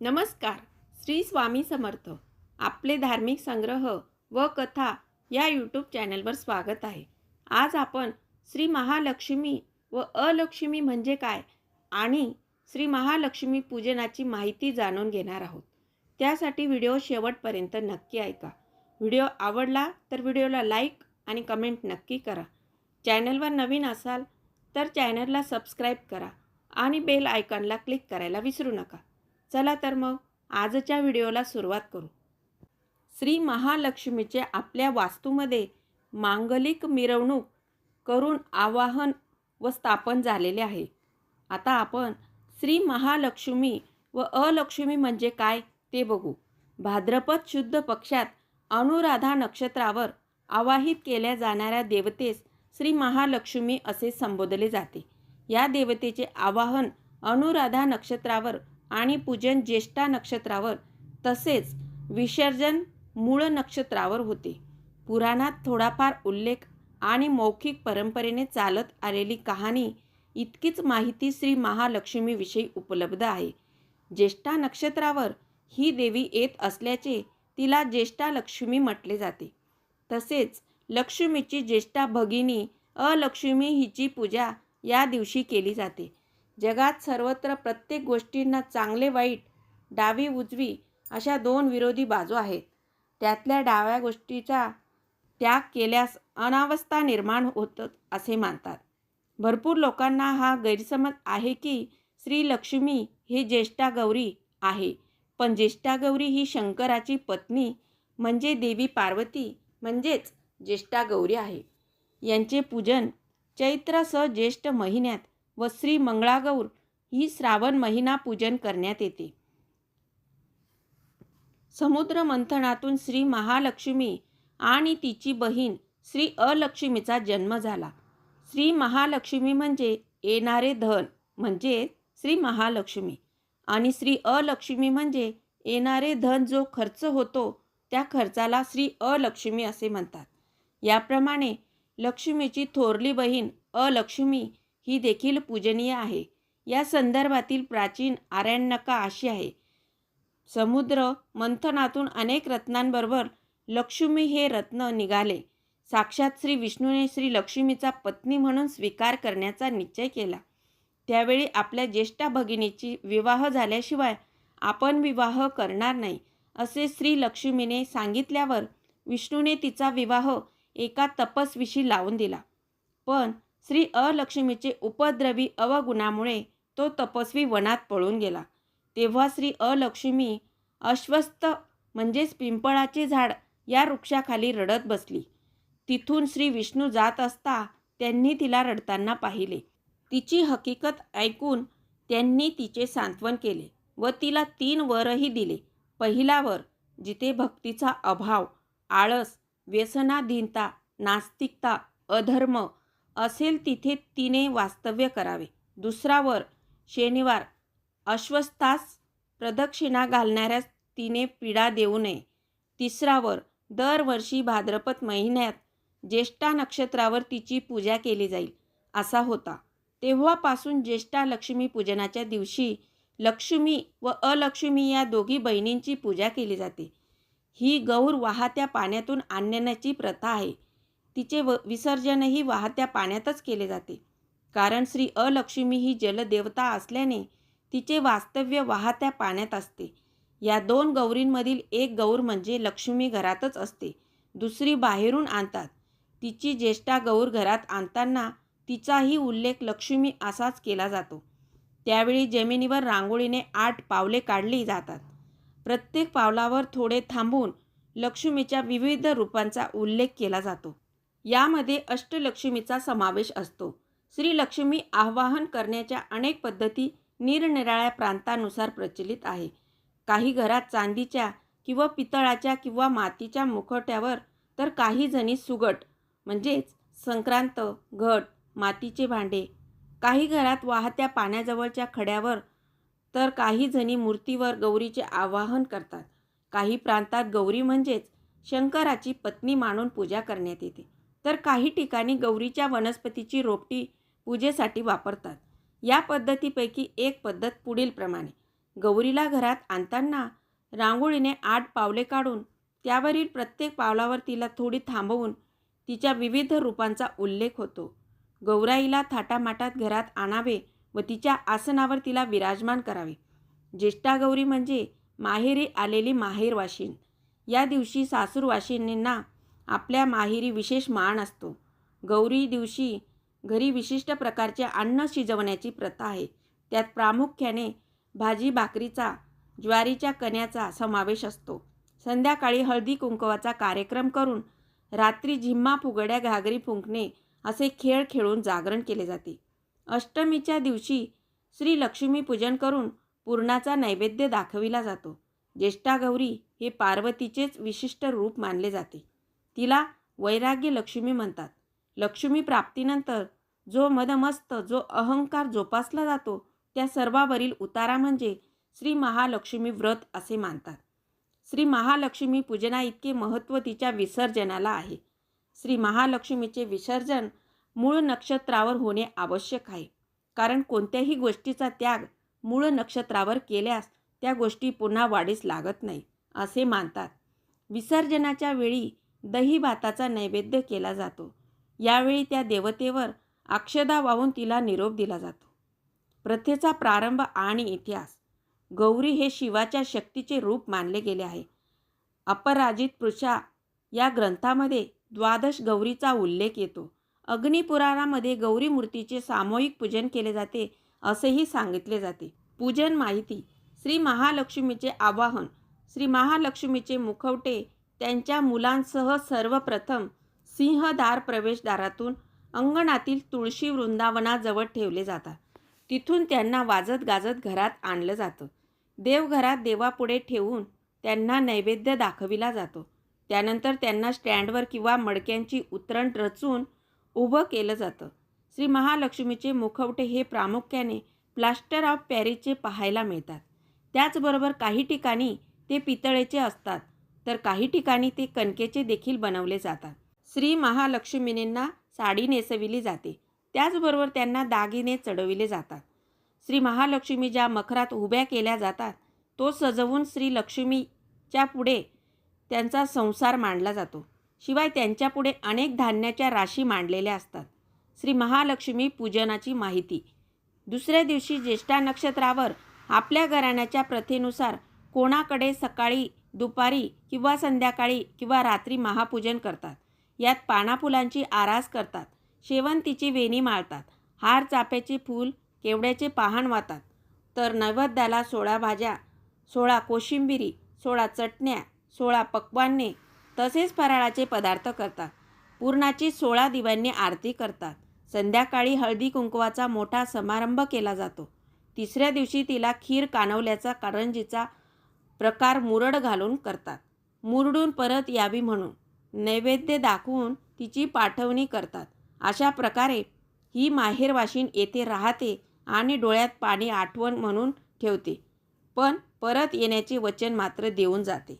नमस्कार. श्री स्वामी समर्थ. आपले धार्मिक संग्रह व कथा या यूट्यूब चॅनलवर स्वागत आहे. आज आपण श्री महालक्ष्मी व अलक्ष्मी म्हणजे काय आणि श्री महालक्ष्मी पूजनाची माहिती जाणून घेणार आहोत. त्यासाठी व्हिडिओ शेवटपर्यंत नक्की ऐका. व्हिडिओ आवडला तर व्हिडिओला लाईक आणि कमेंट नक्की करा. चॅनलवर नवीन असाल तर चॅनलला सबस्क्राईब करा आणि बेल आयकॉनला क्लिक करायला विसरू नका. चला तर मग आजच्या व्हिडिओला सुरुवात करू. श्री महालक्ष्मीचे आपल्या वास्तूमध्ये मांगलिक मिरवणूक करून आवाहन व स्थापन झालेले आहे. आता आपण श्री महालक्ष्मी व अलक्ष्मी म्हणजे काय ते बघू. भाद्रपद शुद्ध पक्षात अनुराधा नक्षत्रावर आवाहित केल्या जाणाऱ्या देवतेस श्री महालक्ष्मी असे संबोधले जाते. या देवतेचे आवाहन अनुराधा नक्षत्रावर आणि पूजन ज्येष्ठा नक्षत्रावर तसेच विसर्जन मूळ नक्षत्रावर होते. पुराणात थोडाफार उल्लेख आणि मौखिक परंपरेने चालत आलेली कहाणी इतकीच माहिती श्री महालक्ष्मीविषयी उपलब्ध आहे. ज्येष्ठा नक्षत्रावर ही देवी येत असल्याचे तिला ज्येष्ठा लक्ष्मी म्हटले जाते. तसेच लक्ष्मीची ज्येष्ठा भगिनी अलक्ष्मी हिची पूजा या दिवशी केली जाते. जगात सर्वत्र प्रत्येक गोष्टींना चांगले वाईट डावी उजवी अशा दोन विरोधी बाजू आहेत. त्यातल्या डाव्या गोष्टीचा त्याग केल्यास अनावस्था निर्माण होतं असे मानतात. भरपूर लोकांना हा गैरसमज आहे की श्री लक्ष्मी हे ज्येष्ठा गौरी आहे. पण ज्येष्ठा गौरी ही शंकराची पत्नी म्हणजे देवी पार्वती म्हणजेच ज्येष्ठा गौरी आहे. यांचे पूजन चैत्र स ज्येष्ठ महिन्यात व श्री मंगळागौर ही श्रावण महिना पूजन करण्यात येते. समुद्र मंथनातून श्री महालक्ष्मी आणि तिची बहीण श्री अलक्ष्मीचा जन्म झाला. श्री महालक्ष्मी म्हणजे येणारे धन म्हणजे श्री महालक्ष्मी आणि श्री अलक्ष्मी म्हणजे येणारे धन जो खर्च होतो त्या खर्चाला श्री अलक्ष्मी असे म्हणतात. याप्रमाणे लक्ष्मीची थोरली बहीण अलक्ष्मी ही देखील पूजनीय आहे. या संदर्भातील प्राचीन आरण्यका अशी आहे. समुद्र मंथनातून अनेक रत्नांबरोबर लक्ष्मी हे रत्न निघाले. साक्षात श्री विष्णूने श्री लक्ष्मीचा पत्नी म्हणून स्वीकार करण्याचा निश्चय केला. त्यावेळी आपल्या ज्येष्ठा भगिनीची विवाह झाल्याशिवाय आपण विवाह करणार नाही असे श्री लक्ष्मीने सांगितल्यावर विष्णूने तिचा विवाह एका तपस्वीशी लावून दिला. पण श्री अलक्ष्मीचे उपद्रवी अवगुणामुळे तो तपस्वी वनात पळून गेला. तेव्हा श्री अलक्ष्मी अश्वस्थ म्हणजेच पिंपळाचे झाड या वृक्षाखाली रडत बसली. तिथून श्री विष्णू जात असता त्यांनी तिला रडताना पाहिले. तिची हकीकत ऐकून त्यांनी तिचे सांत्वन केले व तिला तीन वरही दिले. पहिला वर जिथे भक्तीचा अभाव आळस व्यसनाधीनता नास्तिकता अधर्म असेल तिथे तिने वास्तव्य करावे. दुसरा वर शनिवार अश्वस्थास प्रदक्षिणा घालणाऱ्यास तिने पीडा देऊ नये. तिसरावर दरवर्षी भाद्रपद महिन्यात ज्येष्ठा नक्षत्रावर तिची पूजा केली जाईल असा होता. तेव्हापासून ज्येष्ठा लक्ष्मी पूजनाच्या दिवशी लक्ष्मी व अलक्ष्मी या दोघी बहिणींची पूजा केली जाते. ही गौर वाहत्या पाण्यातून आणण्याची प्रथा आहे. तिचे व विसर्जनही वाहत्या पाण्यातच केले जाते. कारण श्री अलक्ष्मी ही जलदेवता असल्याने तिचे वास्तव्य वाहत्या पाण्यात असते. या दोन गौरींमधील एक गौर म्हणजे लक्ष्मी घरातच असते. दुसरी बाहेरून आणतात. तिची ज्येष्ठा गौर घरात आणताना तिचाही उल्लेख लक्ष्मी असाच केला जातो. त्यावेळी जमिनीवर रांगोळीने आठ पावले काढली जातात. प्रत्येक पावलावर थोडे थांबून लक्ष्मीच्या विविध रूपांचा उल्लेख केला जातो. यामध्ये अष्टलक्ष्मीचा समावेश असतो. श्री लक्ष्मी आवाहन करण्याच्या अनेक पद्धती निरनिराळ्या प्रांतानुसार प्रचलित आहे. काही घरात चांदीच्या किंवा पितळाच्या किंवा मातीच्या मुखट्यावर तर काही जणी सुगट म्हणजेच संक्रांत घट मातीचे भांडे. काही घरात वाहत्या पाण्याजवळच्या खड्यावर तर काही जणी मूर्तीवर गौरीचे आवाहन करतात. काही प्रांतात गौरी म्हणजेच शंकराची पत्नी मानून पूजा करण्यात येते. तर काही ठिकाणी गौरीच्या वनस्पतीची रोपटी पूजेसाठी वापरतात. या पद्धतीपैकी एक पद्धत पुढीलप्रमाणे. गौरीला घरात आणताना रांगोळीने आठ पावले काढून त्यावरील प्रत्येक पावलावर तिला थोडी थांबवून तिच्या विविध रूपांचा उल्लेख होतो. गौराईला थाटामाटात घरात आणावे व तिच्या आसनावर तिला विराजमान करावे. ज्येष्ठा गौरी म्हणजे माहेरी आलेली माहेरवाशीन या दिवशी सासूरवाशिनींना आपल्या माहेरी विशेष मान असतो गौरी दिवशी घरी विशिष्ट प्रकारचे अन्न शिजवण्याची प्रथा आहे. त्यात प्रामुख्याने भाजी भाकरीचा ज्वारीच्या कण्याचा समावेश असतो. संध्याकाळी हळदी कुंकवाचा कार्यक्रम करून रात्री झिम्मा फुगड्या घागरी फुंकणे असे खेळ खेळून जागरण केले जाते. अष्टमीच्या दिवशी श्री लक्ष्मी पूजन करून पूर्णाचा नैवेद्य दाखविला जातो. ज्येष्ठा गौरी हे पार्वतीचेच विशिष्ट रूप मानले जाते. तिला वैराग्य लक्ष्मी म्हणतात. लक्ष्मी प्राप्तीनंतर जो मदमस्त जो अहंकार जोपासला जातो त्या सर्वावरील उतारा म्हणजे श्री महालक्ष्मी व्रत असे मानतात. श्री महालक्ष्मी पूजना इतके महत्त्व तिच्या विसर्जनाला आहे. श्री महालक्ष्मीचे विसर्जन मूळ नक्षत्रावर होणे आवश्यक आहे. कारण कोणत्याही गोष्टीचा त्याग मूळ नक्षत्रावर केल्यास त्या गोष्टी पुन्हा वाढीस लागत नाही असे मानतात. विसर्जनाच्या वेळी दही भाताचा नैवेद्य केला जातो. यावेळी त्या देवतेवर अक्षदा वाहून तिला निरोप दिला जातो. प्रथेचा प्रारंभ आणि इतिहास. गौरी हे शिवाच्या शक्तीचे रूप मानले गेले आहे. अपराजित पृषा या ग्रंथामध्ये द्वादश गौरीचा उल्लेख येतो. अग्निपुराणामध्ये गौरी मूर्तीचे सामूहिक पूजन केले जाते असेही सांगितले जाते. पूजन माहिती. श्री महालक्ष्मीचे आवाहन. श्री महालक्ष्मीचे मुखवटे त्यांच्या मुलांसह सर्वप्रथम सिंहदार प्रवेशद्वारातून अंगणातील तुळशी वृंदावनाजवळ ठेवले जातात. तिथून त्यांना वाजत गाजत घरात आणलं जातं. देवघरात देवापुढे ठेवून त्यांना नैवेद्य दाखविला जातो. त्यानंतर त्यांना स्टँडवर किंवा मडक्यांची उतरण रचून उभं केलं जातं. श्री महालक्ष्मीचे मुखवटे हे प्रामुख्याने प्लास्टर ऑफ पॅरिसचे पाहायला मिळतात. त्याचबरोबर काही ठिकाणी ते पितळेचे असतात. तर काही ठिकाणी ते कणकेचे देखील बनवले जातात. श्री महालक्ष्मीनींना साडी नेसविली जाते. त्याचबरोबर त्यांना दागिने चढविले जातात. श्री महालक्ष्मी ज्या मखरात उभ्या केल्या जातात तो सजवून श्री लक्ष्मीच्या पुढे त्यांचा संसार मांडला जातो. शिवाय त्यांच्यापुढे अनेक धान्याच्या राशी मांडलेल्या असतात. श्री महालक्ष्मी पूजनाची माहिती. दुसऱ्या दिवशी ज्येष्ठा नक्षत्रावर आपल्या घराण्याच्या प्रथेनुसार कोणाकडे सकाळी दुपारी किंवा संध्याकाळी किंवा रात्री महापूजन करतात. यात पानाफुलांची आरास करतात. शेवंतीची वेणी माळतात. हार चाफ्याचे फूल केवड्याचे पाहण वाहतात तर नैवेद्याला सोळा भाज्या सोळा कोशिंबिरी सोळा चटण्या सोळा पक्वान्ने तसेच फराळाचे पदार्थ करतात. पूर्णाची सोळा दिव्यांनी आरती करतात. संध्याकाळी हळदी कुंकवाचा मोठा समारंभ केला जातो. तिसऱ्या दिवशी तिला खीर कानवल्याचा करंजीचा प्रकार मुरड घालून करतात. मुरडून परत यावी म्हणून. नैवेद्य दाखवून तिची पाठवणी करतात. अशा प्रकारे ही माहेरवाशीन येथे राहते आणि डोळ्यात पाणी आठवण म्हणून ठेवते. पण परत येण्याचे वचन मात्र देऊन जाते.